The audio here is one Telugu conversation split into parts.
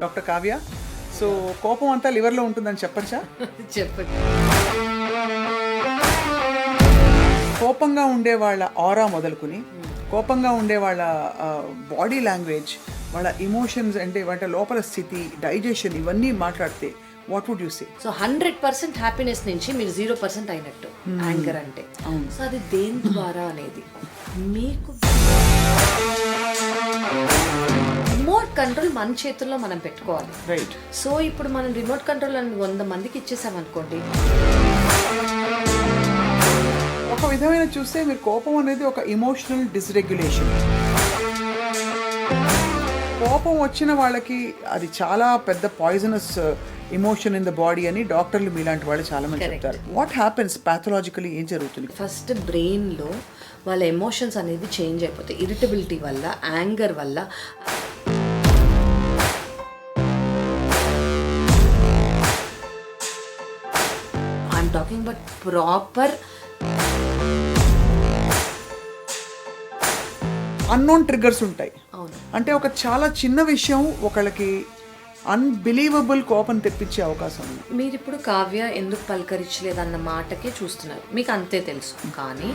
డాక్టర్ కావ్య సో కోపం అంతా లివర్లో ఉంటుందని చెప్పచ్చా చెప్పండి. కోపంగా ఉండే వాళ్ళ ఆరా మొదలుకుని కోపంగా ఉండే వాళ్ళ బాడీ లాంగ్వేజ్ వాళ్ళ ఇమోషన్స్ అంటే వాళ్ళ లోపల స్థితి డైజెషన్ ఇవన్నీ మాట్లాడితే what would you say so hundred percent happiness నుంచి మీరు జీరో పర్సెంట్ అయినట్టు యాంగర్ అంటే. సో అది దేని ద్వారా అనేది మీకు రిమోట్ కంట్రోల్ మన చేతుల్లో మనం పెట్టుకోవాలి. రైట్ సో ఇప్పుడు మనం రిమోట్ కంట్రోల్ అని వంద మందికి ఇచ్చేసాం అనుకోండి. ఒక విధమైన చూస్తే మీరు కోపం అనేది ఒక ఇమోషనల్ డిస్రెగ్యులేషన్ కోపం వచ్చిన వాళ్ళకి అది చాలా పెద్ద poisonous emotion in the body అని డాక్టర్లు మీలాంటి వాళ్ళు చాలా మంది. చెప్తారు. వాట్ హ్యాపెన్స్ పాథలాజికలీ ఏం జరుగుతుంది? ఫస్ట్ బ్రెయిన్లో వాళ్ళ ఎమోషన్స్ అనేవి చేంజ్ అయిపోతాయి. ఇరిటబిలిటీ వల్ల యాంగర్ వల్ల talking but proper unknown triggers ఉంటాయి. అవును. అంటే ఒక చాలా చిన్న విషయం ఒకళ్ళకి అన్బిలీవబుల్ కోపం తెప్పించే అవకాశం ఉంది. మీరు ఇప్పుడు కావ్య ఎందుకు పలకరించలేదు అన్న మాటకే చూస్తున్నారు. మీకు అంతే తెలుసు. కానీ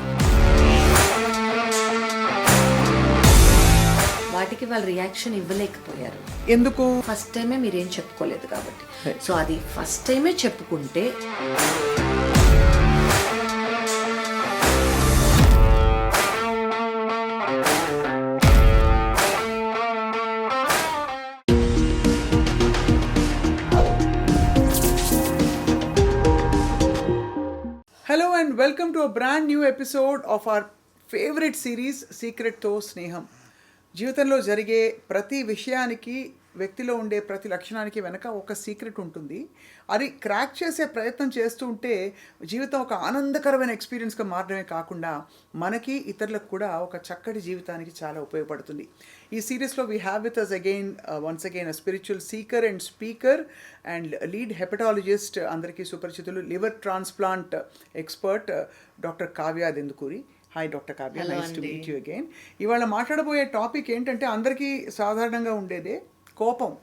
వాటికి వాళ్ళు రియాక్షన్ ఇవ్వలేకపోయారు. ఎందుకు? ఫస్ట్ టైమే మీరేం చెప్పుకోలేదు కాబట్టి. సో అది ఫస్ట్ టైమే చెప్పుకుంటే hello and welcome to a brand new episode of our favourite series సీక్రెట్తో స్నేహం జీవితంలో జరిగే ప్రతి విషయానికి వ్యక్తిలో ఉండే ప్రతి లక్షణానికి వెనక ఒక సీక్రెట్ ఉంటుంది. అది క్రాక్ చేసే ప్రయత్నం చేస్తూ ఉంటే జీవితం ఒక ఆనందకరమైన ఎక్స్పీరియన్స్గా మారడమే కాకుండా మనకి ఇతరులకు కూడా ఒక చక్కటి జీవితానికి చాలా ఉపయోగపడుతుంది. ఈ సిరీస్లో we have with us again once again a spiritual seeker and speaker and lead hepatologist అందరికీ సుపరిచితులు liver transplant expert doctor Kavya Dendukuri. Hi doctor Kavya nice to meet you again ఇవాళ మాట్లాడబోయే టాపిక్ ఏంటంటే అందరికీ సాధారణంగా ఉండేదే కోపం.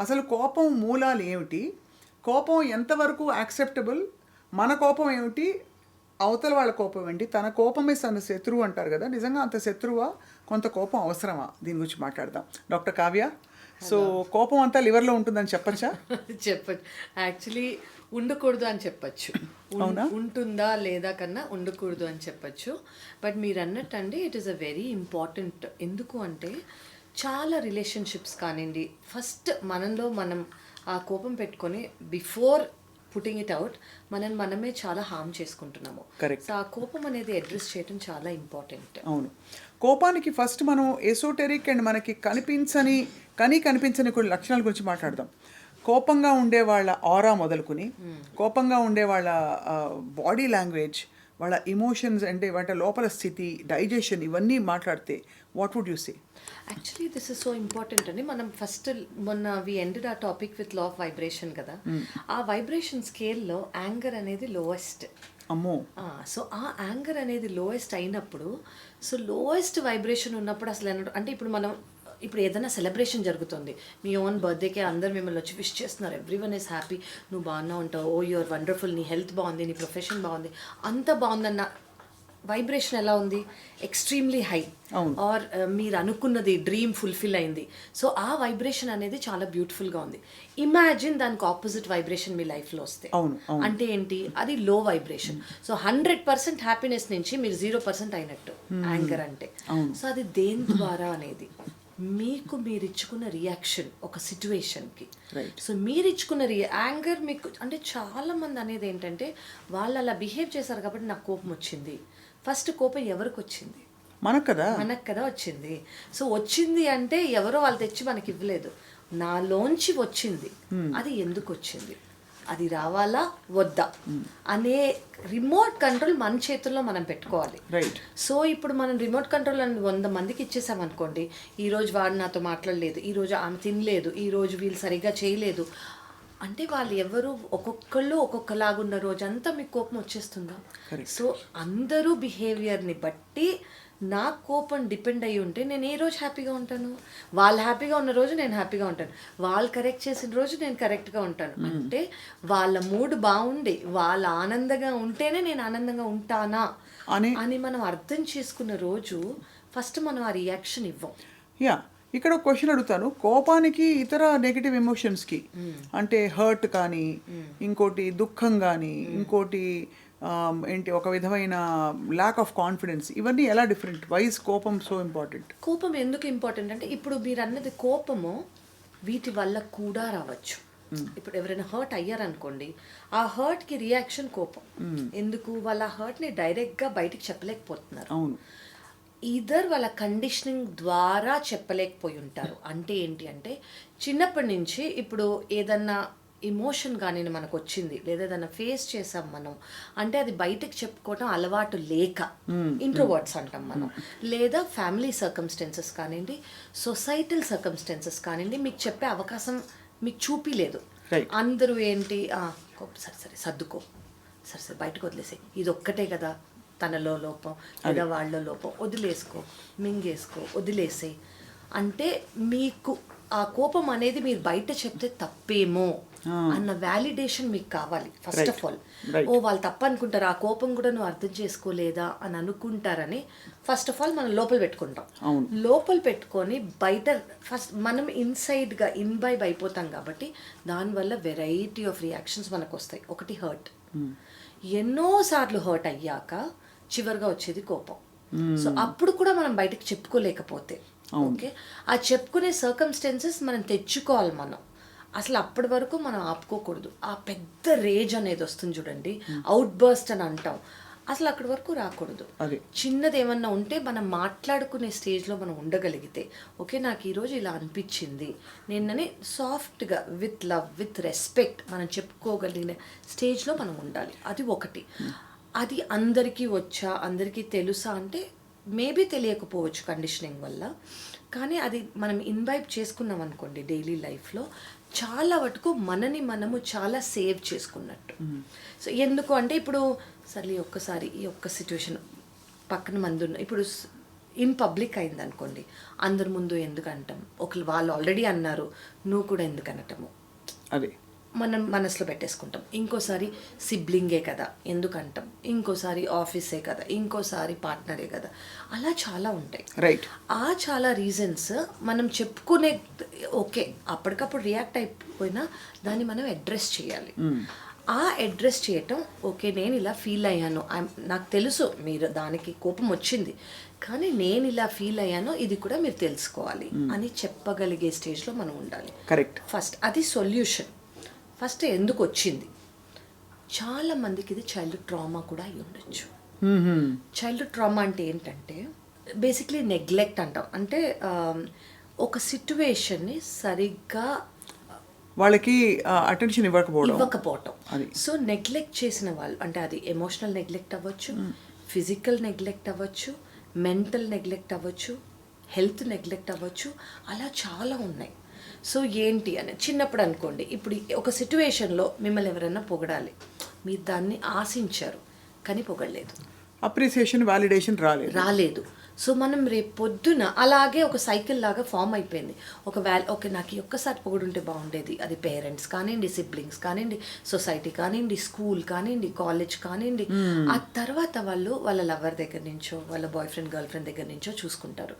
అసలు కోపం మూలాలు ఏమిటి? కోపం ఎంతవరకు యాక్సెప్టబుల్ మన కోపం ఏమిటి? అవతల వాళ్ళ కోపం ఏంటి? తన కోపమే తన శత్రువు అంటారు కదా. నిజంగా అంత శత్రువా? కొంత కోపం అవసరమా? దీని గురించి మాట్లాడదాం. డాక్టర్ కావ్య సో కోపం అంతా లివర్లో ఉంటుందని చెప్పచ్చా? చెప్పచ్చు. యాక్చువల్లీ ఉండకూడదు అని చెప్పచ్చు. ఉంటుందా లేదా కన్నా ఉండకూడదు అని చెప్పచ్చు. బట్ మీరు అన్నట్టు అండి it is a very important ఎందుకు అంటే చాలా రిలేషన్షిప్స్ కానివ్వండి ఫస్ట్ మనలో మనం ఆ కోపం పెట్టుకొని బిఫోర్ పుట్టింగ్ ఇట్ అవుట్ మనం మనమే చాలా హామ్ చేసుకుంటున్నాము. ఆ కోపం అనేది అడ్రస్ చేయడం చాలా ఇంపార్టెంట్ అవును. కోపానికి ఫస్ట్ మనం ఎసోటెరిక్ అండ్ మనకి కనిపించని కని కనిపించని కొన్ని లక్షణాల గురించి మాట్లాడదాం. కోపంగా ఉండే వాళ్ళ ఆరా మొదలుకుని కోపంగా ఉండే వాళ్ళ బాడీ లాంగ్వేజ్ వాళ్ళ ఇమోషన్స్ అంటే వాళ్ళ లోపల స్థితి డైజెషన్ ఇవన్నీ మాట్లాడితే what would you say actually this is so important అండి. మనం ఫస్ట్ మొన్న వి ఎండెడ్ ఆ topic with law of vibration కదా. ఆ వైబ్రేషన్ స్కేల్లో యాంగర్ అనేది లోయెస్ట్ అమ్మో. సో ఆ యాంగర్ అనేది లోయెస్ట్ అయినప్పుడు సో లోయెస్ట్ వైబ్రేషన్ ఉన్నప్పుడు అసలు అంటే ఇప్పుడు మనం ఇప్పుడు ఏదైనా సెలబ్రేషన్ జరుగుతుంది. మీ ఓన్ బర్త్డేకే అందరు మిమ్మల్ని వచ్చి విష్ చేస్తున్నారు. ఎవ్రీ వన్ ఇస్ హ్యాపీ నువ్వు బాగున్నా ఉంటావు. ఓ యువర్ వండర్ఫుల్ నీ హెల్త్ బాగుంది. నీ ప్రొఫెషన్ బాగుంది. అంత బాగుందన్న వైబ్రేషన్ ఎలా ఉంది? Extremely high. ఆర్ మీరు అనుకున్నది డ్రీమ్ ఫుల్ఫిల్ అయింది. సో ఆ వైబ్రేషన్ అనేది చాలా బ్యూటిఫుల్గా ఉంది. ఇమాజిన్ దానికి ఆపోజిట్ వైబ్రేషన్ మీ లైఫ్లో వస్తే. అంటే ఏంటి? అది లో vibration so hundred percent happiness నుంచి మీరు జీరో పర్సెంట్ అయినట్టు. యాంగర్ అంటే. సో అది దేని ద్వారా అనేది? మీకు మీరు ఇచ్చుకున్న రియాక్షన్ ఒక సిచ్యువేషన్కి. సో మీరు ఇచ్చుకున్న రి యాంగర్ మీకు అంటే చాలా మంది అనేది ఏంటంటే వాళ్ళు అలా బిహేవ్ చేశారు కాబట్టి నాకు కోపం వచ్చింది ఫస్ట్ కోపం ఎవరికి వచ్చింది మనకు కదా మనకు కదా వచ్చింది. సో వచ్చింది అంటే ఎవరో వాళ్ళు తెచ్చి మనకి ఇవ్వలేదు నాలోంచి వచ్చింది. అది ఎందుకు వచ్చింది అది రావాలా? వద్దా? అనే రిమోట్ కంట్రోల్ మన చేతుల్లో మనం పెట్టుకోవాలి. రైట్. సో ఇప్పుడు మనం రిమోట్ కంట్రోల్ అని వంద మందికి ఇచ్చేసాం అనుకోండి ఈ రోజు వాడు నాతో మాట్లాడలేదు ఈ రోజు ఆమె తినలేదు ఈ రోజు వీళ్ళు సరిగ్గా చేయలేదు అంటే వాళ్ళు ఎవరు ఒక్కొక్కళ్ళు ఒక్కొక్కలాగున్న రోజంతా మీకు కోపం వచ్చేస్తుందా. సో అందరూ బిహేవియర్ని బట్టి నా కోపం డిపెండ్ అయ్యి ఉంటే నేను ఏ రోజు హ్యాపీగా ఉంటాను? వాళ్ళు హ్యాపీగా ఉన్న రోజు నేను హ్యాపీగా ఉంటాను. వాళ్ళు కరెక్ట్ చేసిన రోజు నేను కరెక్ట్గా ఉంటాను. అంటే వాళ్ళ మూడ్ బాగుండి వాళ్ళు ఆనందంగా ఉంటేనే నేను ఆనందంగా ఉంటానా? అని అని మనం అర్థం చేసుకున్న రోజు ఫస్ట్ మనం ఆ రియాక్షన్ ఇవ్వం. యా. ఇక్కడ ఒక క్వశ్చన్ అడుగుతాను. కోపానికి ఇతర నెగిటివ్ ఎమోషన్స్కి అంటే హర్ట్ కానీ ఇంకోటి దుఃఖం కానీ ఇంకోటి ఆమ్, ఏంటి ఒక విధమైన ల్యాక్ ఆఫ్ కాన్ఫిడెన్స్ ఇవన్నీ ఎలా డిఫరెంట్ వైస్ కోపం సో ఇంపార్టెంట్ కోపం ఎందుకు ఇంపార్టెంట్ అంటే ఇప్పుడు మీరు అన్నది కోపము వీటి వల్ల కూడా రావచ్చు. ఇప్పుడు ఎవరైనా హర్ట్ అయ్యారనుకోండి ఆ హర్ట్కి రియాక్షన్ కోపం. ఎందుకు? వాళ్ళ హర్ట్ని డైరెక్ట్గా బయటికి చెప్పలేకపోతున్నారు. అవును. ఈధర్ వాళ్ళ కండిషనింగ్ ద్వారా చెప్పలేకపోయి ఉంటారు అంటే ఏంటి అంటే చిన్నప్పటి నుంచి ఇప్పుడు ఏదన్నా ఇమోషన్ కానీ మనకు వచ్చింది లేదా ఏదన్నా ఫేస్ చేసాం మనం అంటే అది బయటకు చెప్పుకోవటం అలవాటు లేక ఇంట్రోవర్డ్స్ అంటాం మనం. లేదా ఫ్యామిలీ సర్కమ్స్టెన్సెస్ కానివ్వండి సొసైటల్ సర్కమ్స్టెన్సెస్ కానివ్వండి మీకు చెప్పే అవకాశం మీకు చూపిలేదు. అందరూ ఏంటి "ఆ, కోపం సరే సరే సర్దుకో సరే సరే బయటకు వదిలేసే ఇది ఒక్కటే కదా తనలో లోపం లేదా వాళ్ళ లోపం. వదిలేసుకో మింగేసుకో వదిలేసే అంటే మీకు ఆ కోపం అనేది మీరు బయట చెప్తే తప్పేమో అన్న వ్యాలిడేషన్ మీకు కావాలి. First of all. ఓ వాళ్ళు తప్పు అనుకుంటారు ఆ కోపం కూడా నువ్వు అర్థం చేసుకోలేదా అని అనుకుంటారని ఫస్ట్ ఆఫ్ ఆల్ మనం లోపల పెట్టుకుంటాం. లోపల పెట్టుకొని బయట ఫస్ట్ మనం ఇన్సైడ్గా ఇన్బైబ్ అయిపోతాం కాబట్టి దానివల్ల వెరైటీ ఆఫ్ రియాక్షన్స్ మనకు వస్తాయి ఒకటి హర్ట్ ఎన్నోసార్లు హర్ట్ అయ్యాక చివరిగా వచ్చేది కోపం. సో అప్పుడు కూడా మనం బయటకు చెప్పుకోలేకపోతే ఓకే ఆ చెప్పుకునే సర్కమ్స్టెన్సెస్ మనం తెచ్చుకోవాలి మనం. అసలు అప్పటి వరకు మనం ఆపుకోకూడదు. ఆ పెద్ద రేజ్ అనేది వస్తుంది చూడండి. అవుట్ బర్స్ట్ అని అంటాం. అసలు అక్కడి వరకు రాకూడదు. చిన్నది ఏమన్నా ఉంటే మనం మాట్లాడుకునే స్టేజ్లో మనం ఉండగలిగితే ఓకే నాకు ఈరోజు ఇలా అనిపించింది. నేనని సాఫ్ట్గా విత్ లవ్ విత్ రెస్పెక్ట్ మనం చెప్పుకోగలిగిన స్టేజ్లో మనం ఉండాలి. అది ఒకటి. అది అందరికీ వచ్చా అందరికీ తెలుసా అంటే మేబీ తెలియకపోవచ్చు కండిషనింగ్ వల్ల. కానీ అది మనం ఇన్వైబ్ చేసుకున్నాం అనుకోండి డైలీ లైఫ్లో చాలా వరకు మనని మనము చాలా సేవ్ చేసుకున్నట్టు. సో ఎందుకు అంటే ఇప్పుడు సరే ఈ ఒక్కసారి ఈ ఒక్క సిచ్యువేషన్ పక్కన మంది ఉన్న ఇప్పుడు ఇన్ పబ్లిక్ అయింది అనుకోండి అందరి ముందు ఎందుకు అంటాం? ఒకరు వాళ్ళు ఆల్రెడీ అన్నారు నువ్వు కూడా ఎందుకు అనటము? అది. మనం మనసులో పెట్టేసుకుంటాం. ఇంకోసారి సిబ్లింగే కదా ఎందుకు అంటాం ఇంకోసారి ఆఫీసే కదా ఇంకోసారి పార్ట్నరే కదా. అలా చాలా ఉంటాయి. రైట్ ఆ చాలా రీజన్స్ మనం చెప్పుకునే ఓకే అప్పటికప్పుడు రియాక్ట్ అయిపోయినా దాన్ని మనం అడ్రస్ చేయాలి. ఆ అడ్రస్ చేయటం ఓకే నేను ఇలా ఫీల్ అయ్యాను. నాకు తెలుసు మీరు దానికి కోపం వచ్చింది. కానీ నేను ఇలా ఫీల్ అయ్యాను ఇది కూడా మీరు తెలుసుకోవాలి అని చెప్పగలిగే స్టేజ్లో మనం ఉండాలి. కరెక్ట్ ఫస్ట్ అది సొల్యూషన్ ఫస్ట్ ఎందుకు వచ్చింది? చాలా మందికి ఇది చైల్డ్ ట్రామా కూడా అయి ఉండొచ్చు. చైల్డ్ ట్రామా అంటే ఏంటంటే బేసిక్లీ నెగ్లెక్ట్ అంటాం. అంటే ఒక సిట్యువేషన్ని సరిగ్గా వాళ్ళకి అటెన్షన్ ఇవ్వకపోవడం. ఇవ్వకపోవటం. సో నెగ్లెక్ట్ చేసిన వాళ్ళు అంటే అది ఎమోషనల్ నెగ్లెక్ట్ అవ్వచ్చు ఫిజికల్ నెగ్లెక్ట్ అవ్వచ్చు మెంటల్ నెగ్లెక్ట్ అవ్వచ్చు హెల్త్ నెగ్లెక్ట్ అవ్వచ్చు అలా చాలా ఉన్నాయి. సో ఏంటి అని చిన్నప్పుడు అనుకోండి ఇప్పుడు ఒక సిట్యువేషన్లో మిమ్మల్ని ఎవరైనా పొగడాలి. మీరు దాన్ని ఆశించారు కానీ పొగడలేదు. అప్రిసియేషన్ వాలిడేషన్ రాలేదు. రాలేదు. సో మనం రేపు పొద్దున అలాగే ఒక సైకిల్ లాగా ఫామ్ అయిపోయింది. ఒక వ్యాల్ ఓకే నాకు ఒక్కసారి పొగుడుంటే బాగుండేది. అది పేరెంట్స్ కానివ్వండి సిబ్లింగ్స్ కానివ్వండి సొసైటీ కానివ్వండి స్కూల్ కానివ్వండి కాలేజ్ కానివ్వండి. ఆ తర్వాత వాళ్ళు వాళ్ళ లవర్ దగ్గర నుంచో వాళ్ళ బాయ్ ఫ్రెండ్ గర్ల్ ఫ్రెండ్ దగ్గర నుంచో చూసుకుంటారు.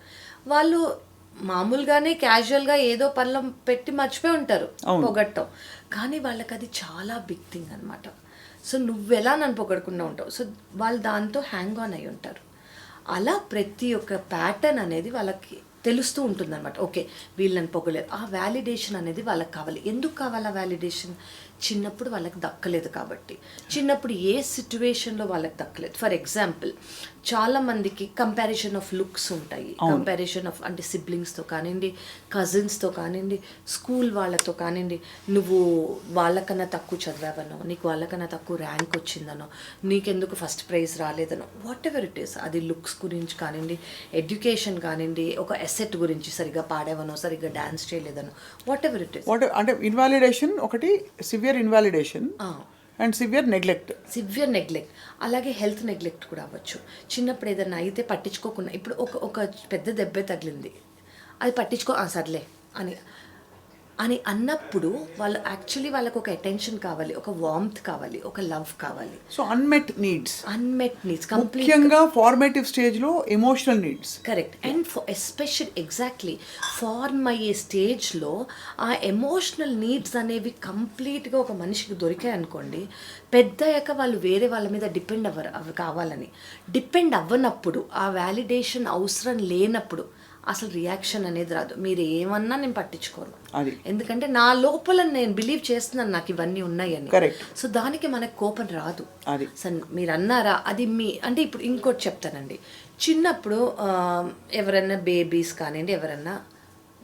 వాళ్ళు మామూలుగానే క్యాజువల్గా ఏదో పనులు పెట్టి మర్చిపోయి ఉంటారు పొగట్టం కానీ వాళ్ళకి అది చాలా బిగ్ థింగ్ అనమాట సో నువ్వెలా నన్ను పొగడకుండా ఉంటావు? సో వాళ్ళు దాంతో హ్యాంగ్ ఆన్ అయి ఉంటారు. అలా ప్రతి ఒక్క ప్యాటర్న్ అనేది వాళ్ళకి తెలుస్తూ ఉంటుంది అనమాట ఓకే వీళ్ళని పొగలేరు ఆ వ్యాలిడేషన్ అనేది వాళ్ళకి కావాలి. ఎందుకు కావాలి ఆ వ్యాలిడేషన్ చిన్నప్పుడు వాళ్ళకి దక్కలేదు కాబట్టి. చిన్నప్పుడు ఏ సిచ్యువేషన్లో వాళ్ళకి దక్కలేదు. ఫర్ ఎగ్జాంపుల్ చాలా మందికి కంపారిజన్ ఆఫ్ లుక్స్ ఉంటాయి. కంపారిజన్ ఆఫ్ అంటే సిబ్లింగ్స్తో కానివ్వండి కజిన్స్తో కానివ్వండి స్కూల్ వాళ్ళతో కానివ్వండి నువ్వు వాళ్ళకన్నా తక్కువ చదివావనో నీకు వాళ్ళకన్నా తక్కువ ర్యాంక్ వచ్చిందనో నీకెందుకు ఫస్ట్ ప్రైజ్ రాలేదనో వాట్ ఎవర్ ఇట్ ఈస్ అది లుక్స్ గురించి కానివ్వండి ఎడ్యుకేషన్ కానివ్వండి ఒక ఎసెట్ గురించి సరిగ్గా పాడేవనో సరిగ్గా డ్యాన్స్ చేయలేదనో whatever it is what అంటే ఇన్వాలిడేషన్ ఒకటి severe invalidation and severe neglect severe neglect అలాగే హెల్త్ నెగ్లెక్ట్ కూడా అవ్వచ్చు. చిన్నప్పుడు ఏదైనా అయితే పట్టించుకోకుండా ఇప్పుడు ఒక ఒక పెద్ద దెబ్బే తగిలింది. అది పట్టించుకో "ఆ, సర్లే అని. అని అన్నప్పుడు వాళ్ళు యాక్చువల్లీ వాళ్ళకు ఒక అటెన్షన్ కావాలి ఒక వార్మ్త్ కావాలి ఒక లవ్ కావాలి. So unmet needs unmet needs ముఖ్యంగా ఫార్మేటివ్ స్టేజ్లో emotional needs correct and for especial exactly form అయ్యే స్టేజ్లో ఆ ఎమోషనల్ నీడ్స్ అనేవి కంప్లీట్గా ఒక మనిషికి దొరికాయి అనుకోండి పెద్దయ్యాక వాళ్ళు వేరే వాళ్ళ మీద డిపెండ్ అవ్వరు అవి కావాలని. డిపెండ్ అవ్వనప్పుడు ఆ వ్యాలిడేషన్ అవసరం లేనప్పుడు అసలు రియాక్షన్ అనేది రాదు. మీరు ఏమన్నా నేను పట్టించుకోను. అది. ఎందుకంటే నా లోపల నేను బిలీవ్ చేస్తున్నాను నాకు ఇవన్నీ ఉన్నాయని. సో దానికి మనకు కోపం రాదు. అది. మీరు అన్నారా అది మీ అంటే ఇప్పుడు ఇంకోటి చెప్తానండి. చిన్నప్పుడు ఎవరన్నా బేబీస్ కానివ్వండి ఎవరన్నా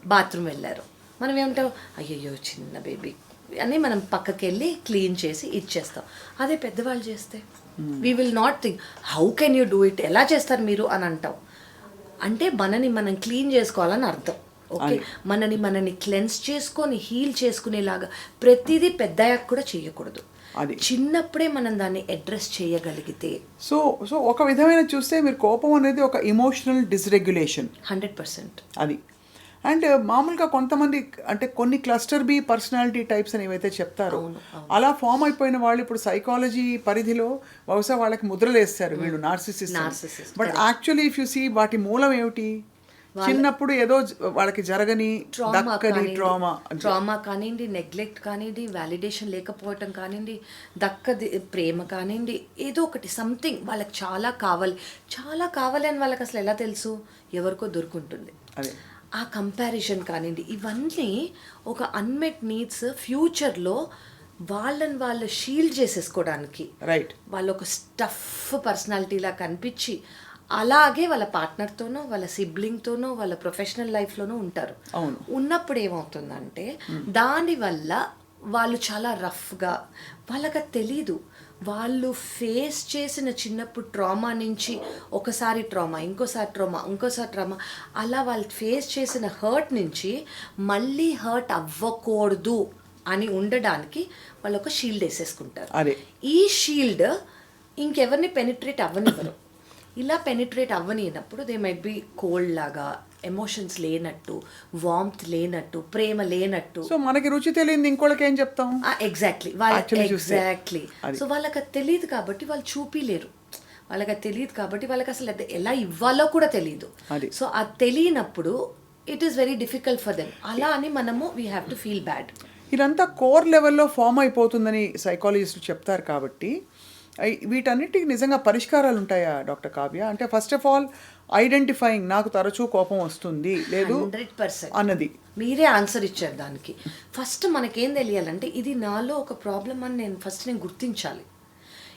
బాత్రూమ్ వెళ్ళారు. మనం ఏమంటాం అయ్యయ్యో చిన్న బేబీ అని మనం పక్కకి వెళ్ళి క్లీన్ చేసి ఇచ్చేస్తాం. అదే పెద్దవాళ్ళు చేస్తే. We will not think how can you do it ఎలా చేస్తారు మీరు? అని అంటాం. అంటే మనని మనం క్లీన్ చేసుకోవాలని అర్థం. ఓకే? మనని మనని క్లెన్స్ చేసుకొని హీల్ చేసుకునేలాగా ప్రతిదీ పెద్దయ్యాక కూడా చేయకూడదు. అది. చిన్నప్పుడే మనం దాన్ని అడ్రస్ చేయగలిగితే. సో సో ఒక విధమైన చూస్తే మీరు కోపం అనేది ఒక ఇమోషనల్ డిస్రెగ్యులేషన్ హండ్రెడ్ పర్సెంట్. అది. అండ్ మామూలుగా కొంతమంది అంటే కొన్ని క్లస్టర్ బి పర్సనాలిటీ టైప్స్ అని ఏవైతే చెప్తారో అలా ఫామ్ అయిపోయిన వాళ్ళు ఇప్పుడు సైకాలజీ పరిధిలో బహుశా వాళ్ళకి ముద్రలు వేస్తారు వీళ్ళు narcissist Narcissist, but actually if you see వాటి మూలం ఏమిటి? చిన్నప్పుడు ఏదో వాళ్ళకి జరగని దక్కని ట్రామా ట్రామా కానివ్వండి నెగ్లెక్ట్ కానివ్వండి వ్యాలిడేషన్ లేకపోవటం కానివ్వండి దక్కది ప్రేమ కానివ్వండి ఏదో ఒకటి సంథింగ్ వాళ్ళకి చాలా కావాలి. చాలా కావాలి అని వాళ్ళకి అసలు ఎలా తెలుసు? ఎవరికో దొరుకుంటుంది. అదే. ఆ కంపారిజన్ కానివ్వండి ఇవన్నీ ఒక అన్మెట్ నీడ్స్ ఫ్యూచర్లో వాళ్ళని వాళ్ళు షీల్డ్ చేసేసుకోవడానికి. రైట్ వాళ్ళు ఒక స్టఫ్ పర్సనాలిటీలా కనిపించి అలాగే వాళ్ళ పార్ట్నర్తోనో వాళ్ళ సిబ్లింగ్తోనో వాళ్ళ ప్రొఫెషనల్ లైఫ్లోనూ ఉంటారు. అవును. ఉన్నప్పుడు ఏమవుతుందంటే దానివల్ల వాళ్ళు చాలా రఫ్గా వాళ్ళకి తెలీదు. వాళ్ళు ఫేస్ చేసిన చిన్నప్పుడు ట్రామా నుంచి ఒకసారి ట్రామా ఇంకోసారి ట్రామా ఇంకోసారి ట్రామా అలా వాళ్ళు ఫేస్ చేసిన హర్ట్ నుంచి మళ్ళీ హర్ట్ అవ్వకూడదు అని ఉండడానికి వాళ్ళు ఒక షీల్డ్ వేసేసుకుంటారు అదే. ఈ షీల్డ్ ఇంకెవరిని పెనిట్రేట్ అవ్వనివ్వరు ఇలా penetrate అవ్వనినప్పుడు they might be cold లాగా ఎమోషన్స్ లేనట్టు వామ్త్ లేనట్టు ప్రేమ లేనట్టు. సో మనకి రుచి తెలియదు ఇంకోళ్ళకి ఏం చెప్తాం? ఎగ్జాక్ట్లీ వాళ్ళకి చూస్తే. ఎగ్జాక్ట్లీ. సో వాళ్ళకి అది తెలియదు కాబట్టి వాళ్ళు చూపిలేరు. వాళ్ళకి తెలియదు కాబట్టి వాళ్ళకి అసలు ఎలా ఇవ్వాలో కూడా తెలియదు. సో అది తెలియనప్పుడు it is very difficult for them అలా అని మనము we have to feel bad ఇదంతా కోర్ లెవెల్లో ఫామ్ అయిపోతుందని సైకాలజిస్టులు చెప్తారు కాబట్టి వీటన్నిటికి నిజంగా పరిష్కారాలు ఉంటాయా డాక్టర్ కావ్య? అంటే ఫస్ట్ ఆఫ్ ఆల్ ఐడెంటిఫైయింగ్ నాకు తరచూ కోపం వస్తుంది. లేదు హండ్రెడ్ పర్సెంట్. అన్నది. మీరే ఆన్సర్ ఇచ్చారు దానికి. ఫస్ట్ మనకేం తెలియాలంటే ఇది నాలో ఒక ప్రాబ్లం అని నేను ఫస్ట్ నేను గుర్తించాలి.